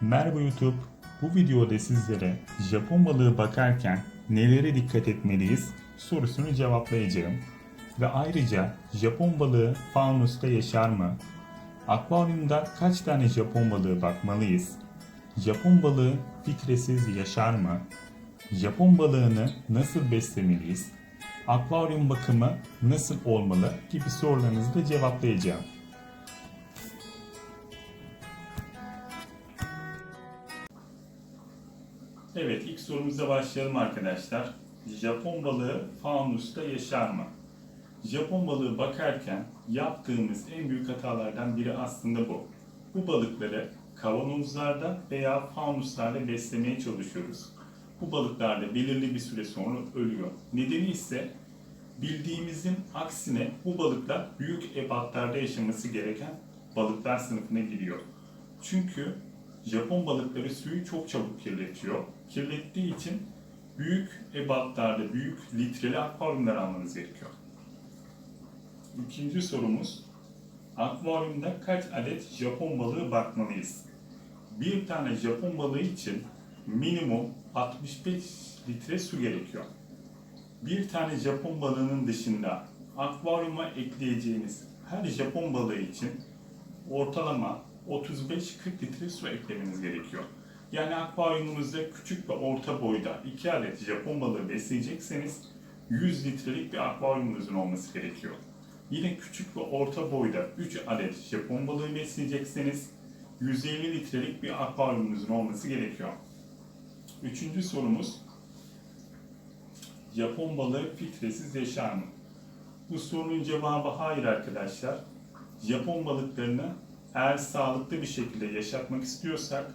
Merhaba YouTube. Bu videoda sizlere Japon balığı bakarken nelere dikkat etmeliyiz sorusunu cevaplayacağım. Ve ayrıca Japon balığı faunusta yaşar mı? Akvaryumda kaç tane Japon balığı bakmalıyız? Japon balığı filtresiz yaşar mı? Japon balığını nasıl beslemeliyiz? Akvaryum bakımı nasıl olmalı gibi sorularınızı da cevaplayacağım. Evet ilk sorumuza başlayalım arkadaşlar. Japon balığı faunusta yaşar mı? Japon balığı bakarken yaptığımız en büyük hatalardan biri aslında bu. Bu balıkları kavanozlarda veya faunuslarda beslemeye çalışıyoruz. Bu balıklar da belirli bir süre sonra ölüyor. Nedeni ise bildiğimizin aksine bu balıklar büyük ebatlarda yaşaması gereken balıklar sınıfına giriyor. Çünkü Japon balıkları suyu çok çabuk kirletiyor. Kirlettiği için büyük ebatlarda, büyük litreli akvaryumlar almanız gerekiyor. İkinci sorumuz, akvaryumda kaç adet Japon balığı bakmalıyız? Bir tane Japon balığı için minimum 65 litre su gerekiyor. Bir tane Japon balığının dışında akvaryuma ekleyeceğiniz her Japon balığı için ortalama 35-40 litre su eklemeniz gerekiyor. Yani akvaryumunuzda küçük ve orta boyda 2 adet Japon balığı besleyecekseniz 100 litrelik bir akvaryumunuzun olması gerekiyor. Yine küçük ve orta boyda 3 adet Japon balığı besleyecekseniz 150 litrelik bir akvaryumunuzun olması gerekiyor. Üçüncü sorumuz Japon balığı filtresiz yaşar mı? Bu sorunun cevabı hayır arkadaşlar. Japon balıklarını eğer sağlıklı bir şekilde yaşatmak istiyorsak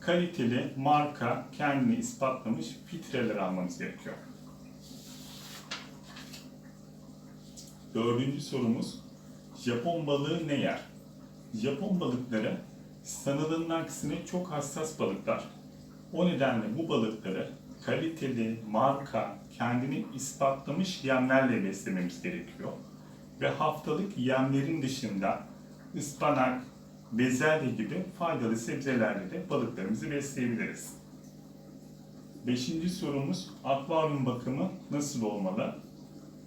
kaliteli, marka, kendini ispatlamış filtreler almamız gerekiyor. Dördüncü sorumuz, Japon balığı ne yer? Japon balıkları sanılanın aksine çok hassas balıklar. O nedenle bu balıkları kaliteli, marka, kendini ispatlamış yemlerle beslememiz gerekiyor. Ve haftalık yemlerin dışında ıspanak, bezelye gibi faydalı sebzelerle de balıklarımızı besleyebiliriz. Beşinci sorumuz, akvaryum bakımı nasıl olmalı?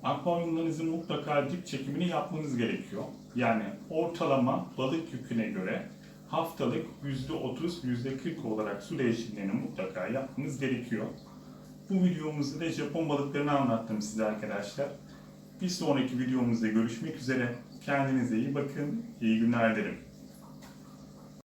Akvaryumlarınızın mutlaka dip çekimini yapmanız gerekiyor. Yani ortalama balık yüküne göre haftalık %30, %40 olarak su değişimlerini mutlaka yapmanız gerekiyor. Bu videomuzda da Japon balıklarını anlattım size arkadaşlar. Bir sonraki videomuzda görüşmek üzere. Kendinize iyi bakın. İyi günler dilerim.